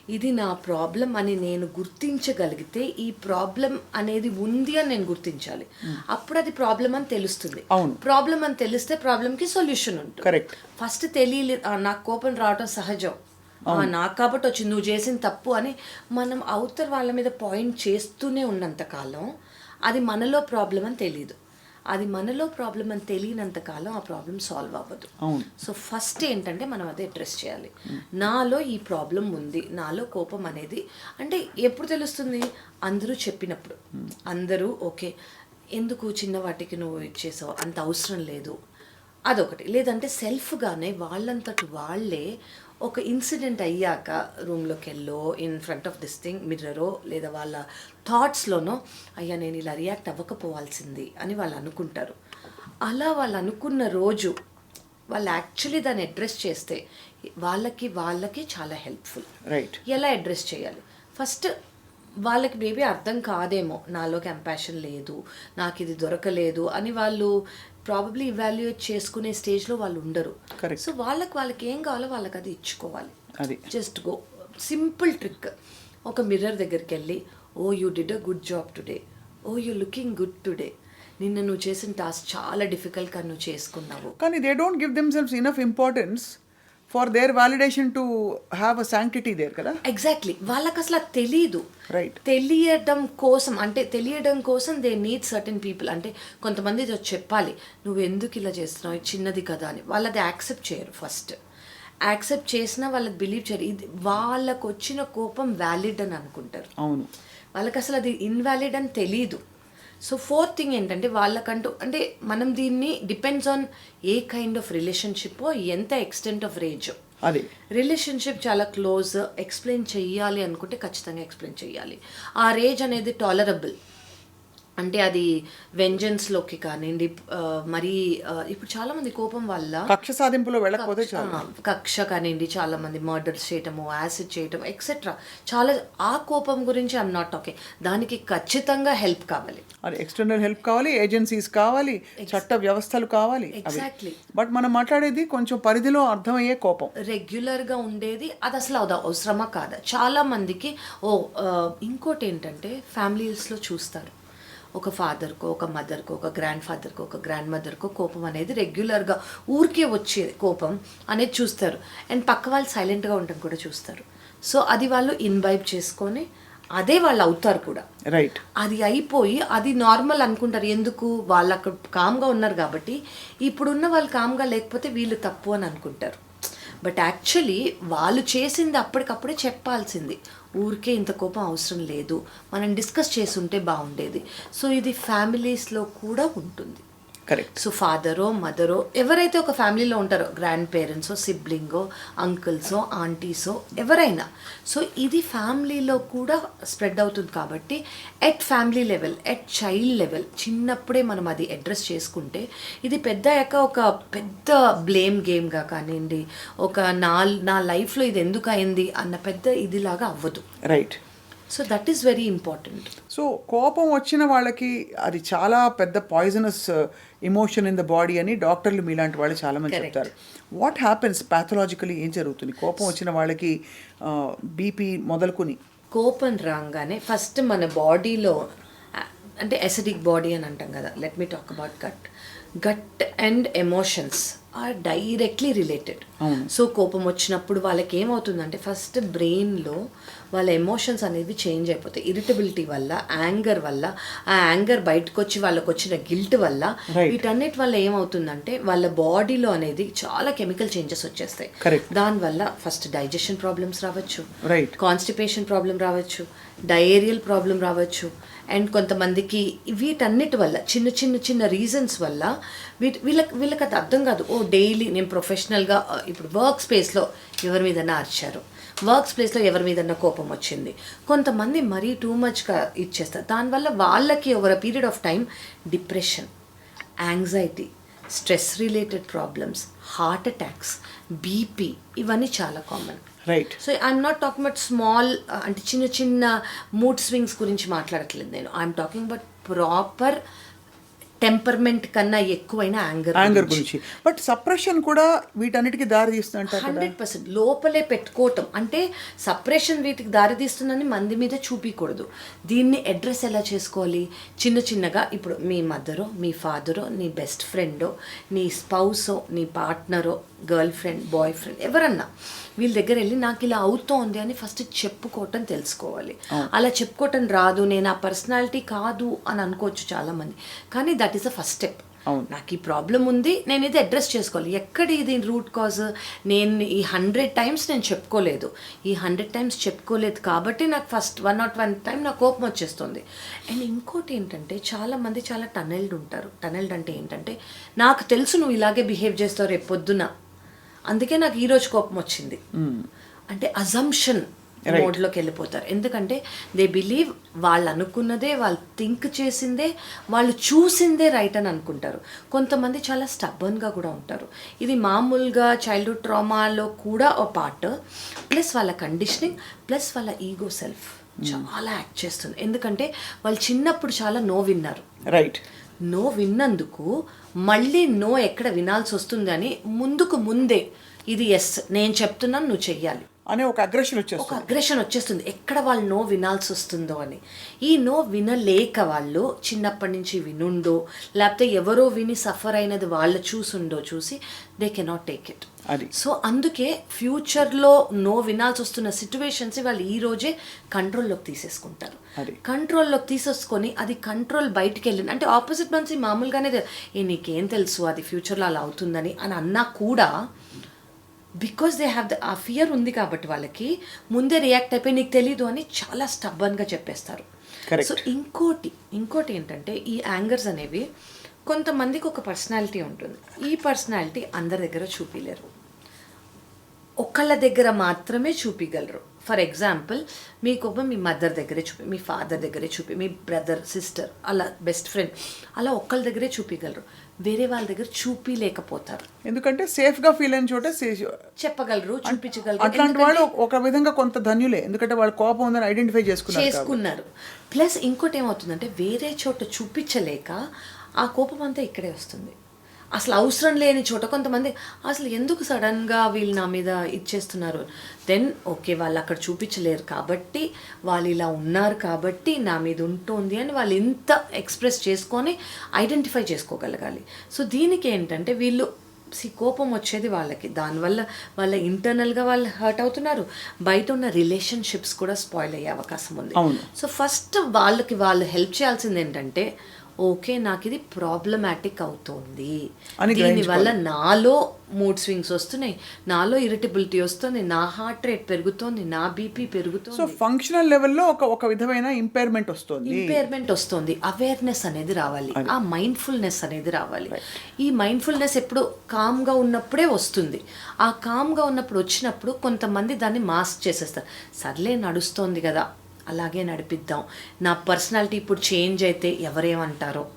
ఇది నా ప్రాబ్లం అని నేను గుర్తించగలిగితే ఈ ప్రాబ్లం అనేది ఉంది అని నేను గుర్తించాలి. అప్పుడు అది ప్రాబ్లం అని తెలుస్తుంది. అవును. ప్రాబ్లం అని తెలిస్తే ప్రాబ్లంకి సొల్యూషన్ ఉంటుంది. Correct. ఫస్ట్ తెలియలేదు "ఆ, నాకు కోపం రావటం సహజం. నాకు కాబట్టి వచ్చింది నువ్వు చేసిన తప్పు అని మనం అవతల వాళ్ళ మీద పాయింట్ చేస్తూనే ఉన్నంత కాలం అది మనలో ప్రాబ్లం అని తెలియదు అది మనలో ప్రాబ్లం అని తెలియనంత కాలం ఆ ప్రాబ్లం సాల్వ్ అవ్వదు. సో ఫస్ట్ ఏంటంటే మనం అది అడ్రస్ చేయాలి. నాలో ఈ ప్రాబ్లం ఉంది నాలో కోపం అనేది అంటే ఎప్పుడు తెలుస్తుంది? అందరూ చెప్పినప్పుడు. అందరూ ఓకే ఎందుకు చిన్న వాటికి నువ్వు ఇచ్చేసావు అంత అవసరం లేదు. అదొకటి. లేదంటే సెల్ఫ్గానే వాళ్ళంతటి వాళ్ళే ఒక ఇన్సిడెంట్ అయ్యాక రూమ్లోకి వెళ్ళో in front of this thing మిర్రరో లేదా వాళ్ళ థాట్స్లోనో అయ్యా నేను ఇలా రియాక్ట్ అవ్వకపోవాల్సింది అని వాళ్ళు అనుకుంటారు. అలా వాళ్ళు అనుకున్న రోజు వాళ్ళు యాక్చువల్లీ దాన్ని అడ్రస్ చేస్తే వాళ్ళకి వాళ్ళకి చాలా హెల్ప్ఫుల్. రైట్. ఎలా అడ్రస్ చేయాలి? ఫస్ట్ వాళ్ళకి మేబీ అర్థం కాదేమో నాలో కంపాషన్ లేదు నాకు ఇది దొరకలేదు అని వాళ్ళు ప్రాబబ్లీ ఇవాల్యుయేట్ చేసుకునే స్టేజ్లో వాళ్ళు ఉండరు. సో వాళ్ళకి వాళ్ళకి ఏం కావాలో వాళ్ళకి అది ఇచ్చుకోవాలి. అది. జస్ట్ గో సింపుల్ ట్రిక్ ఒక మిర్రర్ దగ్గరికి వెళ్ళి ఓ you did a good job today oh you looking good today నిన్న నువ్వు చేసిన టాస్క్ చాలా డిఫికల్ట్గా నువ్వు చేసుకున్నావు. కానీ they don't give themselves enough importance for their validation to have a sanctity there కదా? ఎగ్జాక్ట్లీ వాళ్ళకి అసలు తెలీదు. Right. తెలియడం కోసం అంటే తెలియడం కోసం దే నీడ్ సర్టెన్ పీపుల్ అంటే కొంతమంది ఇది చెప్పాలి నువ్వు ఎందుకు ఇలా చేస్తున్నావు? చిన్నది కదా అని. వాళ్ళు అది యాక్సెప్ట్ చేయరు ఫస్ట్ యాక్సెప్ట్ చేసినా వాళ్ళకి బిలీవ్ చేయరు. ఇది వాళ్ళకు వచ్చిన కోపం వ్యాలిడ్ అని అనుకుంటారు. అవును. వాళ్ళకి అసలు అది ఇన్వాలిడ్ అని తెలీదు. సో ఫోర్త్ థింగ్ ఏంటంటే వాళ్ళకంటూ అంటే మనం దీన్ని depends on a kind of relationship ఎంత ఎక్స్టెంట్ ఆఫ్ రేజ్ అది. రిలేషన్షిప్ చాలా క్లోజ్ ఎక్స్ప్లెయిన్ చెయ్యాలి అనుకుంటే ఖచ్చితంగా ఎక్స్ప్లెయిన్ చెయ్యాలి. ఆ రేజ్ అనేది టాలరబుల్ అంటే అది వెంజన్స్లోకి కానివ్వండి మరీ ఇప్పుడు చాలామంది కోపం వల్ల కక్ష సాధింపులో వెళ్ళకపోతే చాలు. కక్ష కానివ్వండి చాలా మంది మర్డర్స్ చేయటము యాసిడ్ చేయటం ఎక్సెట్రా చాలా ఆ కోపం గురించి ఐఎమ్ నాట్ టాకింగ్ దానికి ఖచ్చితంగా హెల్ప్ కావాలి. ఎక్స్టర్నల్ హెల్ప్ కావాలి ఏజెన్సీస్ కావాలి చట్ట వ్యవస్థలు కావాలి ఎగ్జాక్ట్లీ బట్ మనం మాట్లాడేది కొంచెం పరిధిలో అర్థమయ్యే కోపం. రెగ్యులర్గా ఉండేది అది అసలు అది అవసరమా కాదా? చాలా మందికి ఓ ఇంకోటి ఏంటంటే ఫ్యామిలీస్లో చూస్తారు. ఒక ఫాదర్కో ఒక మదర్కో ఒక గ్రాండ్ ఫాదర్కో ఒక గ్రాండ్ మదర్కో కోపం అనేది రెగ్యులర్గా ఊరికే వచ్చే కోపం అనేది చూస్తారు. అండ్ పక్క వాళ్ళు సైలెంట్గా ఉండడం కూడా చూస్తారు. సో అది వాళ్ళు ఇన్వైబ్ చేసుకొని అదే వాళ్ళు అవుతారు కూడా. రైట్ అది అయిపోయి అది నార్మల్ అనుకుంటారు. ఎందుకు? వాళ్ళు అక్కడ కామ్గా ఉన్నారు కాబట్టి. ఇప్పుడున్న వాళ్ళు కామ్గా లేకపోతే వీళ్ళు తప్పు అని అనుకుంటారు. బట్ యాక్చువల్లీ వాళ్ళు చేసింది అప్పటికప్పుడే చెప్పాల్సింది. ఊరికే ఇంత కోపం అవసరం లేదు. మనం డిస్కస్ చేసుంటే బాగుండేది. సో ఇది ఫ్యామిలీస్లో కూడా ఉంటుంది. కరెక్ట్ సో ఫాదరో మదరో ఎవరైతే ఒక ఫ్యామిలీలో ఉంటారో గ్రాండ్ పేరెంట్సో సిబ్లింగో అంకుల్సో ఆంటీసో ఎవరైనా సో ఇది ఫ్యామిలీలో కూడా స్ప్రెడ్ అవుతుంది కాబట్టి at family level at child level చిన్నప్పుడే మనం అది అడ్రస్ చేసుకుంటే ఇది పెద్ద అయ్యాక ఒక పెద్ద బ్లేమ్ గేమ్గా కానివ్వండి ఒక నా నా లైఫ్లో ఇది ఎందుకు అయింది అన్న పెద్ద ఇదిలాగా అవ్వదు. Right so that is very important so కోపం వచ్చిన వాళ్ళకి అది చాలా పెద్ద poisonous emotion in the body అని డాక్టర్లు మీలాంటి వాళ్ళు చాలా మంది Correct. చెప్తారు. వాట్ హ్యాపెన్స్ ప్యాథలాజికలీ ఏం జరుగుతుంది? కోపం వచ్చిన వాళ్ళకి బీపీ మొదలుకొని. కోపం రాగానే ఫస్ట్ మన బాడీలో అంటే ఎసిడిక్ బాడీ అని అంటాం కదా. Let me talk about gut gut and emotions are directly related. So కోపం వచ్చినప్పుడు వాళ్ళకి ఏమవుతుందంటే ఫస్ట్ బ్రెయిన్లో వాళ్ళ ఎమోషన్స్ అనేవి చేంజ్ అయిపోతాయి. ఇరిటబిలిటీ వల్ల యాంగర్ వల్ల ఆ యాంగర్ బయటకు వచ్చి వాళ్ళకి వచ్చిన గిల్ట్ వల్ల. వీటన్నిటి వల్ల ఏమవుతుందంటే వాళ్ళ బాడీలో అనేది చాలా కెమికల్ చేంజెస్ వచ్చేస్తాయి. దానివల్ల ఫస్ట్ డైజెషన్ ప్రాబ్లమ్స్ రావచ్చు. కాన్స్టిపేషన్ ప్రాబ్లం రావచ్చు. డయేరియల్ ప్రాబ్లం రావచ్చు. అండ్ కొంతమందికి వీటన్నిటి వల్ల చిన్న చిన్న చిన్న రీజన్స్ వల్ల వీటి వీళ్ళకి వీళ్ళకి అది అర్థం కాదు. ఓ డైలీ నేను ప్రొఫెషనల్గా ఇప్పుడు వర్క్ స్పేస్లో ఎవరి మీదన్నా అరిచారు. వర్క్ స్పేస్లో ఎవరి మీదన్నా కోపం వచ్చింది. కొంతమంది మరీ టూ మచ్గా ఇచ్చేస్తారు. దానివల్ల వాళ్ళకి over a period of time depression anxiety stress related problems heart attacks BP ఇవన్నీ చాలా common. Right so I'm not talking but small అంటే చిన్న చిన్న మూడ్ స్వింగ్స్ గురించి మాట్లాడట్లేదు నేను. I'm talking but proper temperament కన్నా ఎక్కువైన యాంగర్ యాంగర్ గురించి. బట్ సప్రెషన్ కూడా వీటన్నిటికీ దారి తీస్తుందంటారు కదా. Hundred percent. లోపలే పెట్టుకోవటం. అంటే సపరేషన్ వీటికి దారితీస్తుందని మంది మీద చూపించకూడదు దీన్ని అడ్రస్ ఎలా చేసుకోవాలి? చిన్న చిన్నగా ఇప్పుడు మీ మదరో మీ ఫాదరో నీ బెస్ట్ ఫ్రెండో నీ స్పౌసో నీ పార్ట్నరో గర్ల్ ఫ్రెండ్ బాయ్ ఫ్రెండ్ ఎవరన్నా వీళ్ళ దగ్గర వెళ్ళి నాకు ఇలా అవుతోంది అని ఫస్ట్ చెప్పుకోవటం తెలుసుకోవాలి. అలా చెప్పుకోవటం రాదు నేను ఆ పర్సనాలిటీ కాదు అని అనుకోవచ్చు చాలామంది. కానీ that is a first step. నాకు ఈ ప్రాబ్లం ఉంది నేను ఇది అడ్రస్ చేసుకోవాలి. ఎక్కడ ఇది రూట్ కాజ్ నేను ఈ హండ్రెడ్ టైమ్స్ నేను చెప్పుకోలేదు. ఈ హండ్రెడ్ టైమ్స్ చెప్పుకోలేదు కాబట్టి నాకు first one not one time నాకు కోపం వచ్చేస్తుంది. అండ్ ఇంకోటి ఏంటంటే చాలా మంది చాలా టనెల్డ్ ఉంటారు. టనెల్డ్ అంటే ఏంటంటే నాకు తెలుసు నువ్వు ఇలాగే బిహేవ్ చేస్తావు రేపు పొద్దున. అందుకే నాకు ఈరోజు కోపం వచ్చింది. అంటే అజంప్షన్ మోడ్లోకి వెళ్ళిపోతారు. ఎందుకంటే దే బిలీవ్ వాళ్ళు అనుకున్నదే వాళ్ళు థింక్ చేసిందే వాళ్ళు చూసిందే రైట్ అని అనుకుంటారు. కొంతమంది చాలా స్టబ్బన్గా కూడా ఉంటారు. ఇది మామూలుగా చైల్డ్హుడ్ ట్రామాలో కూడా ఒక పార్ట్ ప్లస్ వాళ్ళ కండిషనింగ్ ప్లస్ వాళ్ళ ఈగో సెల్ఫ్ చాలా యాక్ట్ చేస్తుంది. ఎందుకంటే వాళ్ళు చిన్నప్పుడు చాలా నో విన్నారు రైట్ నో విన్నందుకు మళ్ళీ నో ఎక్కడ వినాల్సి వస్తుంది అని ముందుకు ముందే ఇది ఎస్ నేను చెప్తున్నాను నువ్వు చెయ్యాలి. అనే ఒక అగ్రెషన్ ఒక వచ్చేస్తుంది అగ్రెషన్ వచ్చేస్తుంది. ఎక్కడ వాళ్ళు నో వినాల్సి వస్తుందో అని. ఈ నో వినలేక వాళ్ళు చిన్నప్పటి నుంచి వినుండో లేకపోతే ఎవరో విని సఫర్ అయినది వాళ్ళు చూసుండో చూసి దే కెనాట్ టేక్ ఇట్ అది. సో అందుకే ఫ్యూచర్లో నో వినాల్సి వస్తున్న సిచ్యువేషన్స్ వాళ్ళు ఈ రోజే కంట్రోల్లోకి తీసేసుకుంటారు. కంట్రోల్లోకి తీసేసుకొని అది కంట్రోల్ బయటికి వెళ్ళింది అంటే ఆపోజిట్ మనిషి మామూలుగానే ఏ నీకేం తెలుసు అది ఫ్యూచర్లో అలా అవుతుందని అని అన్నా కూడా బికాస్ దే హ్యావ్ ద ఆ ఫియర్ ఉంది కాబట్టి వాళ్ళకి ముందే రియాక్ట్ అయిపోయి నీకు తెలీదు అని చాలా స్టబ్బన్గా చెప్పేస్తారు. సో ఇంకోటి ఇంకోటి ఏంటంటే ఈ యాంగర్స్ అనేవి కొంతమందికి ఒక పర్సనాలిటీ ఉంటుంది. ఈ పర్సనాలిటీ అందరి దగ్గర చూపిలేరు. ఒకళ్ళ దగ్గర మాత్రమే చూపించగలరు ఫర్ ఎగ్జాంపుల్ మీ కోపం మీ మదర్ దగ్గరే చూపి మీ ఫాదర్ దగ్గరే చూపి మీ బ్రదర్ సిస్టర్ అలా బెస్ట్ ఫ్రెండ్ అలా ఒక్కళ్ళ దగ్గరే చూపించగలరు వేరే వాళ్ళ దగ్గర చూపిలేకపోతారు. ఎందుకంటే సేఫ్గా ఫీల్ అయిన చోట చెప్పగలరు చూపించగలరు. అట్లాంటి వాళ్ళు ఒక విధంగా కొంత ధన్యులే. ఎందుకంటే వాళ్ళ కోపం ఉందని ఐడెంటిఫై చేసుకున్నారు. చేసుకున్నారు. ప్లస్ ఇంకోటి ఏమవుతుందంటే వేరే చోట చూపించలేక ఆ కోపం అంతా ఇక్కడే వస్తుంది. అసలు అవసరం లేని చోట కొంతమంది అసలు ఎందుకు సడన్గా వీళ్ళు నా మీద ఇచ్చేస్తున్నారు? దెన్ ఓకే వాళ్ళు అక్కడ చూపించలేరు కాబట్టి వాళ్ళు ఇలా ఉన్నారు కాబట్టి నా మీద ఉంటుంది అని వాళ్ళు ఇంత ఎక్స్ప్రెస్ చేసుకొని ఐడెంటిఫై చేసుకోగలగాలి. సో దీనికి ఏంటంటే వీళ్ళు సి కోపం వచ్చేది వాళ్ళకి. దానివల్ల వాళ్ళ ఇంటర్నల్గా వాళ్ళు హర్ట్ అవుతున్నారు. బయట ఉన్న రిలేషన్షిప్స్ కూడా స్పాయిల్ అయ్యే అవకాశం ఉంది. సో ఫస్ట్ వాళ్ళకి వాళ్ళు హెల్ప్ చేయాల్సింది ఏంటంటే ఓకే నాకు ఇది ప్రాబ్లమాటిక్ అవుతుంది దీనివల్ల నాలో మూడ్ స్వింగ్స్ వస్తున్నాయి నాలో ఇరిటబిలిటీ వస్తుంది నా హార్ట్ రేట్ పెరుగుతోంది నా బీపీ పెరుగుతుంది. సో ఫంక్షనల్ లెవెల్లో ఒక ఒక విధమైన ఇంపైర్మెంట్ వస్తుంది. ఇంపేర్మెంట్ వస్తుంది. అవేర్నెస్ అనేది రావాలి. ఆ మైండ్ఫుల్నెస్ అనేది రావాలి. ఈ మైండ్ఫుల్నెస్ ఎప్పుడు కామ్గా ఉన్నప్పుడే వస్తుంది. ఆ కామ్గా ఉన్నప్పుడు వచ్చినప్పుడు కొంతమంది దాన్ని మాస్క్ చేసేస్తారు. సర్లే నడుస్తోంది కదా. అలాగే నడిపిద్దాం. నా పర్సనాలిటీ ఇప్పుడు చేంజ్ అయితే ఎవరేమంటారో?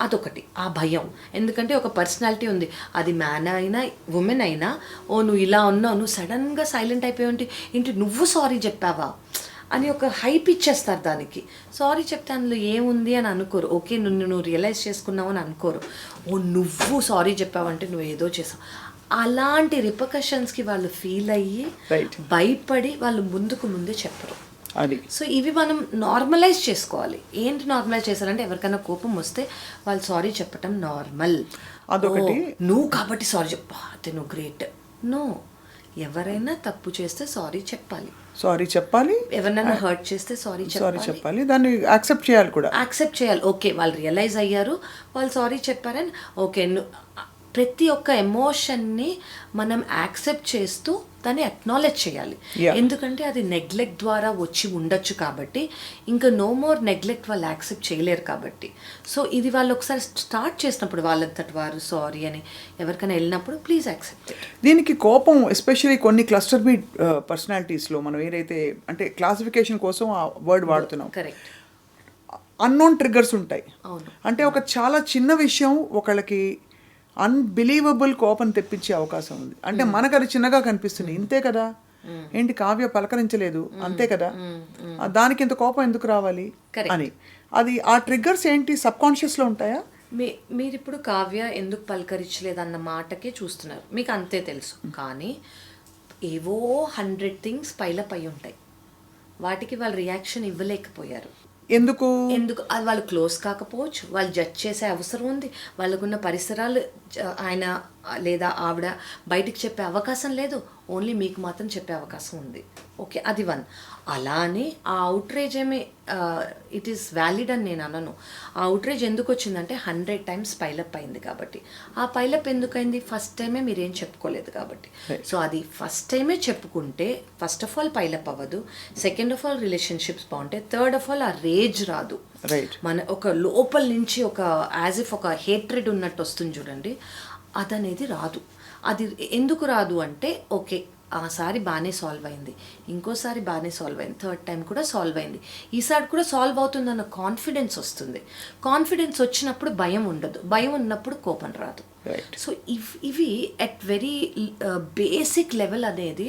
అదొకటి. ఆ భయం. ఎందుకంటే ఒక పర్సనాలిటీ ఉంది. అది మ్యాన్ అయినా ఉమెన్ అయినా ఓ నువ్వు ఇలా ఉన్నావు నువ్వు సడన్గా సైలెంట్ అయిపోయి ఉంటే ఏంటి నువ్వు సారీ చెప్పావా? అని ఒక హైప్ ఇచ్చేస్తారు దానికి. సారీ చెప్తే అందులో ఏముంది అని అనుకోరు. ఓకే నువ్వు నువ్వు రియలైజ్ చేసుకున్నావు అని అనుకోరు. ఓ నువ్వు సారీ చెప్పావంటే నువ్వు ఏదో చేసావు. అలాంటి రిపకషన్స్కి వాళ్ళు ఫీల్ అయ్యి. భయపడి వాళ్ళు ముందుకు ముందే చెప్పరు. అది. సో ఇవి మనం నార్మలైజ్ చేసుకోవాలి. ఏంటి నార్మలైజ్ చేయాలంటే ఎవరికైనా కోపం వస్తే వాళ్ళు సారీ చెప్పటం నార్మల్ అదొకటి. నువ్వు కాబట్టి సారీ చెప్పా. నువ్వు గ్రేట్ నో ఎవరైనా తప్పు చేస్తే సారీ చెప్పాలి. సారీ చెప్పాలి. ఎవరినైనా హర్ట్ చేస్తే సారీ సారీ చెప్పాలి. దాన్ని యాక్సెప్ట్ చేయాలి కూడా. యాక్సెప్ట్ చేయాలి. ఓకే వాళ్ళు రియలైజ్ అయ్యారు. వాళ్ళు సారీ చెప్పారని ఓకే ను- ప్రతి ఒక్క ఎమోషన్ని మనం యాక్సెప్ట్ చేస్తూ దాన్ని అక్నాలెడ్జ్ చేయాలి. ఎందుకంటే అది నెగ్లెక్ట్ ద్వారా వచ్చి ఉండొచ్చు కాబట్టి ఇంకా నో మోర్ నెగ్లెక్ట్ వాళ్ళు యాక్సెప్ట్ చేయలేరు కాబట్టి. సో ఇది వాళ్ళు ఒకసారి స్టార్ట్ చేసినప్పుడు వాళ్ళంతటి వారు సారీ అని ఎవరికైనా వెళ్ళినప్పుడు ప్లీజ్ యాక్సెప్ట్ దీనికి కోపం ఎస్పెషల్లీ కొన్ని క్లస్టర్ బీ పర్సనాలిటీస్లో మనం ఏదైతే అంటే క్లాసిఫికేషన్ కోసం ఆ వర్డ్ వాడుతున్నాం. కరెక్ట్ అన్నోన్ ట్రిగ్గర్స్ ఉంటాయి. అవును. అంటే ఒక చాలా చిన్న విషయం ఒకళ్ళకి అన్బిలీవబుల్ కోపం తెప్పించే అవకాశం ఉంది. అంటే మనకు అది చిన్నగా కనిపిస్తుంది. ఇంతే కదా? ఏంటి కావ్య పలకరించలేదు? అంతే కదా? దానికి ఇంత కోపం ఎందుకు రావాలి. అని. అది ఆ ట్రిగ్గర్స్ ఏంటి సబ్ కాన్షియస్లో ఉంటాయా? మీ మీరు ఇప్పుడు కావ్య ఎందుకు పలకరించలేదన్న మాటకే చూస్తున్నారు. మీకు అంతే తెలుసు. కానీ ఏవో హండ్రెడ్ థింగ్స్ పైలప్ అయి ఉంటాయి. వాటికి వాళ్ళు రియాక్షన్ ఇవ్వలేకపోయారు. ఎందుకు? ఎందుకు? అది వాళ్ళు క్లోజ్ కాకపోవచ్చు. వాళ్ళు జడ్జ్ చేసే అవసరం ఉంది. వాళ్ళకున్న పరిసరాలు ఆయన లేదా ఆవిడ బయటికి చెప్పే అవకాశం లేదు. ఓన్లీ మీకు మాత్రం చెప్పే అవకాశం ఉంది. ఓకే అది వన్ అలానే ఆ అవుట్రేజ్ ఏమి ఇట్ ఈస్ వ్యాలిడ్ అని నేను అనను. ఆ అవుట్రేజ్ ఎందుకు వచ్చిందంటే హండ్రెడ్ టైమ్స్ పైలప్ అయింది కాబట్టి. ఆ పైలప్ ఎందుకైంది ఫస్ట్ టైమే మీరేం చెప్పుకోలేదు కాబట్టి. సో అది ఫస్ట్ టైమే చెప్పుకుంటే first of all pile up అవ్వదు. సెకండ్ ఆఫ్ ఆల్ రిలేషన్షిప్స్ బాగుంటాయి థర్డ్ ఆఫ్ ఆల్ ఆ రేజ్ రాదు. మన ఒక లోపల నుంచి ఒక యాజ్ ఇఫ్ ఒక హేట్రెడ్ ఉన్నట్టు వస్తుంది చూడండి. అదనేది రాదు. అది ఎందుకు రాదు అంటే ఓకే ఆసారి బాగానే సాల్వ్ అయింది. ఇంకోసారి బాగానే సాల్వ్ అయింది. థర్డ్ టైం కూడా సాల్వ్ అయింది. ఈసారి కూడా సాల్వ్ అవుతుందన్న కాన్ఫిడెన్స్ వస్తుంది. కాన్ఫిడెన్స్ వచ్చినప్పుడు భయం ఉండదు. భయం ఉన్నప్పుడు కోపం రాదు. సో ఇవ్ ఇవి అట్ వెరీ బేసిక్ లెవెల్ అనేది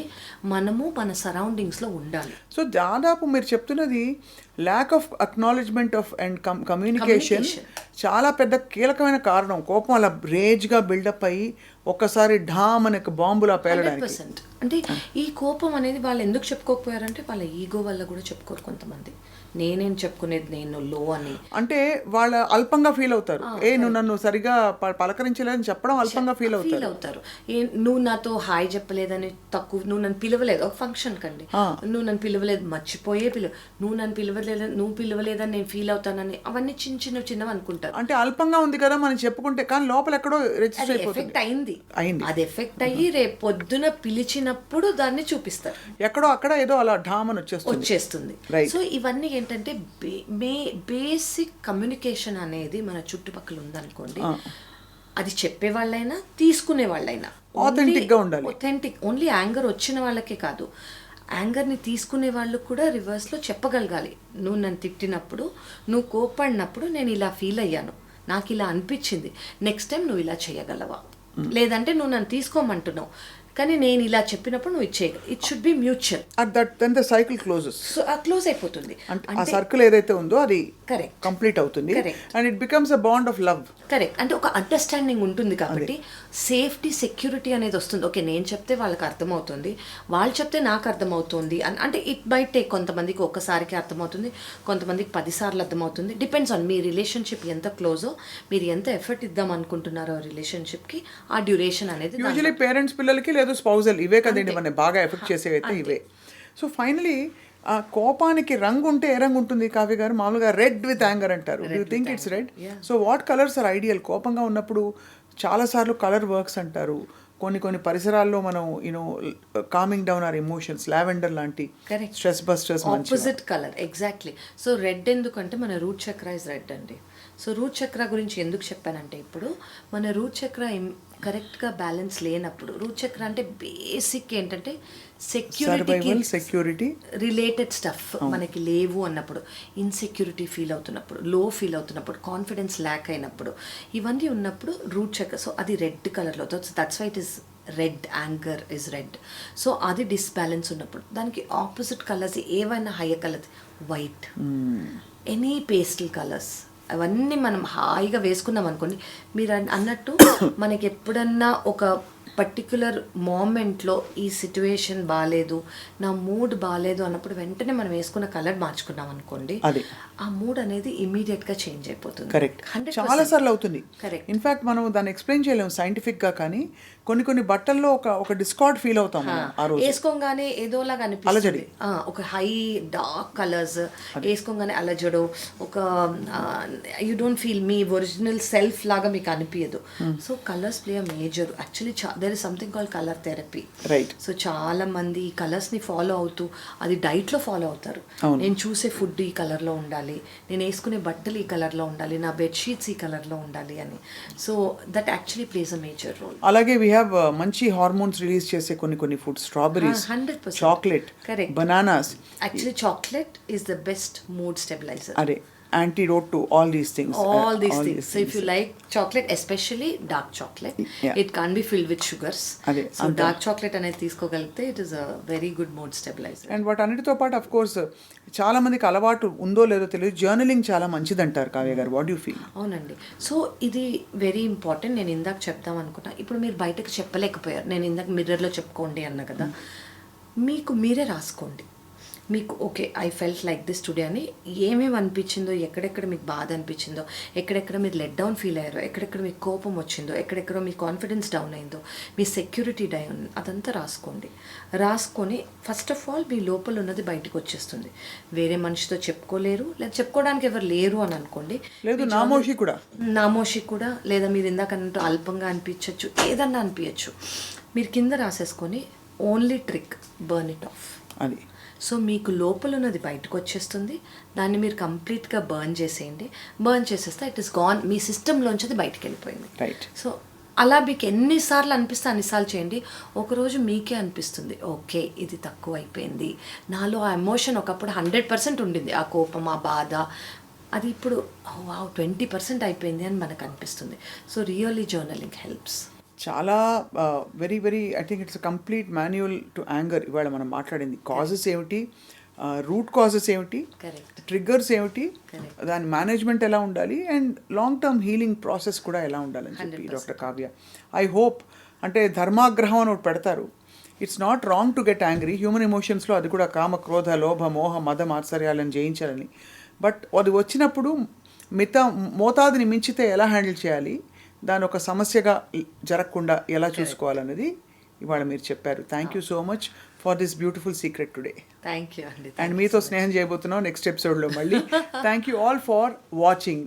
మనము మన సరౌండింగ్స్లో ఉండాలి. సో దాదాపు మీరు చెప్తున్నది lack of acknowledgement of and communication చాలా పెద్ద కీలకమైన కారణం. కోపం అలా రేజ్గా బిల్డప్ అయ్యి ఒక్కసారి ఢామ్ అనే బాంబులా పేలడానికి. అంటే ఈ కోపం అనేది వాళ్ళు ఎందుకు చెప్పుకోకపోయారంటే వాళ్ళ ఈగో వల్ల కూడా చెప్పుకోరు కొంతమంది. నేనేం చెప్పుకునేది నేను లో అని. అంటే వాళ్ళ అల్పంగా ఫీల్ అవుతారు. ఏ నువ్వు నన్ను సరిగా పలకరించలేదని చెప్పడం అల్పంగా ఫీల్ అవుతారు. ఫీల్ అవుతారు. ఏ- నువ్వు నాతో హాయ్ చెప్పలేదని తక్కువ నువ్వు నన్ను పిలవలేదు. ఒక ఫంక్షన్ కండి. నువ్వు నన్ను పిలవలేదు మర్చిపోయే పిలువ నువ్వు నన్ను పిలవలేదు నువ్వు పిలవలేదని నేను ఫీల్ అవుతానని అవన్నీ చిన్న చిన్న చిన్నవి అనుకుంటారు. అంటే అల్పంగా ఉంది కదా మనం చెప్పుకుంటే కానీ లోపల ఎక్కడో రిజిస్టర్ ఎఫెక్ట్ అయింది. అయింది. అది ఎఫెక్ట్ అయ్యి రేపు పొద్దున పిలిచినప్పుడు దాన్ని చూపిస్తారు. ఎక్కడో అక్కడ ఏదో అలా ఢామని వచ్చేస్తుంది. వచ్చేస్తుంది. సో ఇవన్నీ ఏంటంటే బేసిక్ కమ్యూనికేషన్ అనేది మన చుట్టుపక్కల ఉందనుకోండి అది చెప్పే వాళ్ళైనా తీసుకునే వాళ్ళైనా. Authentic గా ఉండాలి. ఒథెంటిక్ ఓన్లీ యాంగర్ వచ్చిన వాళ్ళకే కాదు. యాంగర్ని తీసుకునే వాళ్ళు కూడా రివర్స్లో చెప్పగలగాలి. నువ్వు నన్ను తిట్టినప్పుడు నువ్వు కోపడినప్పుడు నేను ఇలా ఫీల్ అయ్యాను. నాకు ఇలా అనిపించింది. నెక్స్ట్ టైం నువ్వు ఇలా చేయగలవా? లేదంటే నువ్వు నన్ను తీసుకోమంటున్నావు. కానీ నేను ఇలా చెప్పినప్పుడు నువ్వు ఇచ్చే it should be mutual at that then the cycle closes so close అయిపోతుంది. అంటే ఆ సర్కిల్ ఏదైతే ఉందో అది కరెక్ట్ కంప్లీట్ అవుతుంది. And it becomes a bond of love correct అంటే ఒక అండర్స్టాండింగ్ ఉంటుంది కాబట్టి సేఫ్టీ సెక్యూరిటీ అనేది వస్తుంది. ఓకే నేను చెప్తే వాళ్ళకి అర్థమవుతుంది. వాళ్ళు చెప్తే నాకు అర్థమవుతుంది. అన్- అంటే ఇట్ బై టేక్ కొంతమందికి ఒక్కసారికి అర్థమవుతుంది కొంతమందికి పదిసార్లు అర్థమవుతుంది. డిపెండ్స్ ఆన్ మీ రిలేషన్షిప్ ఎంత క్లోజో మీరు ఎంత ఎఫర్ట్ ఇద్దాం అనుకుంటున్నారో రిలేషన్షిప్కి ఆ డ్యూరేషన్ అనేది యూజువలీ పేరెంట్స్ పిల్లలకి లేదు స్పౌజల్. ఇవే కదండి మన బాగా ఎఫెక్ట్ చేసేవి అయితే ఇవే. సో ఫైనలీ ఆ కోపానికి రంగు ఉంటే ఏ రంగు ఉంటుంది కావ్య గారు? మామూలుగా రెడ్ విత్ యాంగర్ అంటారు. You think it's red so what colours are ideal కోపంగా ఉన్నప్పుడు చాలాసార్లు కలర్ వర్క్స్ అంటారు. కొన్ని కొన్ని పరిసరాల్లో మనం you know coming down or emotions lavender లాంటి. Stress busters opposite colour exactly so red ఎందుకంటే మన రూట్ చక్ర ఇస్ రెడ్ అండి. సో రూట్ చక్ర గురించి ఎందుకు చెప్పానంటే ఇప్పుడు మన రూట్ చక్ర కరెక్ట్గా బ్యాలెన్స్ లేనప్పుడు రూట్ చక్ర అంటే బేసిక్ ఏంటంటే సర్వైవల్ సెక్యూరిటీ రిలేటెడ్ స్టఫ్ మనకి లేవు అన్నప్పుడు ఇన్సెక్యూరిటీ ఫీల్ అవుతున్నప్పుడు లో ఫీల్ అవుతున్నప్పుడు కాన్ఫిడెన్స్ ల్యాక్ అయినప్పుడు ఇవన్నీ ఉన్నప్పుడు రూట్ చెక్ సో అది రెడ్ కలర్లో that's why it is red anger is red so అది డిస్బ్యాలెన్స్ ఉన్నప్పుడు దానికి ఆపోజిట్ కలర్స్ ఏవైనా higher colours white any pastel colours అవన్నీ మనం హాయిగా వేసుకున్నాం అనుకోండి. మీరు అన్నట్టు మనకి ఎప్పుడన్నా ఒక పర్టిక్యులర్ మూమెంట్లో ఈ సిచ్యువేషన్ బాగాలేదు నా మూడ్ బాగాలేదు అన్నప్పుడు వెంటనే మనం వేసుకున్న కలర్ మార్చుకున్నాం అనుకోండి అది. ఆ మూడ్ అనేది ఇమీడియట్గా చేంజ్ అయిపోతుంది. కరెక్ట్ 100% చాలా సార్లు అవుతుంది. Correct. ఇన్ఫాక్ట్ మనం దాన్ని ఎక్స్ప్లెయిన్ చేయలేము scientific గా కానీ కొన్ని కొన్ని బట్టల్లో ఒక ఒక డిస్కార్డ్ ఫీల్ అవుతాం మనం ఆ రోజు. వేసుకోగానే ఏదోలాగా. అనిపిస్తుంది. ఒక హై డార్క్ కలర్స్ వేసుకోగానే అలజడు ఒక you don't feel me original self లాగా మీకు అనిపించదు so colours play major actually there is something call colour therapy right so చాలా మంది ఈ కలర్స్ని ఫాలో అవుతూ అది డైట్లో ఫాలో అవుతారు. నేను చూసే ఫుడ్ ఈ కలర్లో ఉండాలి. నేను వేసుకునే బట్టలు ఈ కలర్లో ఉండాలి. నా బెడ్షీట్స్ ఈ కలర్లో ఉండాలి అని. So that actually plays a major role అలాగే వీ హ్యావ్ మంచి హార్మోన్స్ రిలీజ్ చేసే కొన్ని కొన్ని food strawberries hundred percent chocolate Correct. Bananas actually chocolate is the best mood stabiliser అదే antidote to all these things all these things. So if you like chocolate, especially dark chocolate, Yeah. it can't be filled with sugars. అదే, So అంతే. dark. chocolate అనేది తీసుకోగలిగితే it is a very good mood stabilizer. And వాటన్నిటితో పాటు అఫ్ కోర్స్ చాలా మందికి అలవాటు ఉందో లేదో తెలియదు. జర్నలింగ్ చాలా మంచిది అంటారు కావ్య గారు. వాట్ యూ ఫీల్ అవునండి. సో ఇది వెరీ ఇంపార్టెంట్ నేను ఇందాక చెప్దాం అనుకున్నా. ఇప్పుడు మీరు బయటకు చెప్పలేకపోయారు. నేను ఇందాక మిర్రర్లో చెప్పుకోండి అన్న కదా. మీకు మీరే రాసుకోండి. మీకు okay I felt like this today అని ఏమేమి అనిపించిందో ఎక్కడెక్కడ మీకు బాధ అనిపించిందో ఎక్కడెక్కడ మీరు లెట్ డౌన్ ఫీల్ అయ్యారో ఎక్కడెక్కడ మీకు కోపం వచ్చిందో ఎక్కడెక్కడ మీ కాన్ఫిడెన్స్ డౌన్ అయిందో మీ సెక్యూరిటీ డౌన్ అదంతా రాసుకోండి. రాసుకొని ఫస్ట్ ఆఫ్ ఆల్ మీ లోపల ఉన్నది బయటకు వచ్చేస్తుంది. వేరే మనిషితో చెప్పుకోలేరు లేదా చెప్పుకోవడానికి ఎవరు లేరు అని అనుకోండి. లేదు నామోషి కూడా. నామోషి కూడా లేదా మీరు ఇందాక అన్నట్టు అల్పంగా అనిపించవచ్చు ఏదన్నా అనిపించచ్చు. మీరు కింద రాసేసుకొని only trick burn it off అది. సో మీకు లోపల ఉన్నది బయటకు వచ్చేస్తుంది దాన్ని మీరు కంప్లీట్గా బర్న్ చేసేయండి. బర్న్ చేసేస్తే ఇట్ ఇస్ గాన్ మీ సిస్టంలోంచి అది బయటకు వెళ్ళిపోయింది రైట్. సో అలా మీకు ఎన్నిసార్లు అనిపిస్తే అన్నిసార్లు చేయండి. ఒకరోజు మీకే అనిపిస్తుంది. ఓకే ఇది తక్కువ అయిపోయింది నాలో ఆ ఎమోషన్ ఒకప్పుడు హండ్రెడ్ పర్సెంట్ ఉండింది. ఆ కోపం ఆ బాధ. అది ఇప్పుడు వావ్ ట్వంటీ పర్సెంట్ అయిపోయింది అని మనకు అనిపిస్తుంది. So really journaling helps. చాలా very very I think it's complete manual to anger ఇవాళ మనం మాట్లాడింది. కాజెస్ ఏమిటి? రూట్ కాజెస్ ఏమిటి? ట్రిగ్గర్స్ ఏమిటి? దాని మేనేజ్మెంట్ ఎలా ఉండాలి? And long term healing process కూడా ఎలా ఉండాలని చెప్పి డాక్టర్ కావ్య ఐ హోప్ అంటే ధర్మాగ్రహం అని ఒకటి పెడతారు. It's not wrong to get angry human ఎమోషన్స్లో అది కూడా కామ క్రోధ లోభ మోహ మద మాత్సర్యాలను జయించాలని. బట్ అది వచ్చినప్పుడు మిత మోతాదుని మించితే ఎలా హ్యాండిల్ చేయాలి? దాని ఒక సమస్యగా జరగకుండా ఎలా చూసుకోవాలన్నది ఇవాళ మీరు చెప్పారు. Thank you so much for this beautiful secret today thank you అండి. అండ్ మీతో స్నేహం చేయబోతున్నాం నెక్స్ట్ ఎపిసోడ్లో మళ్ళీ. Thank you all for watching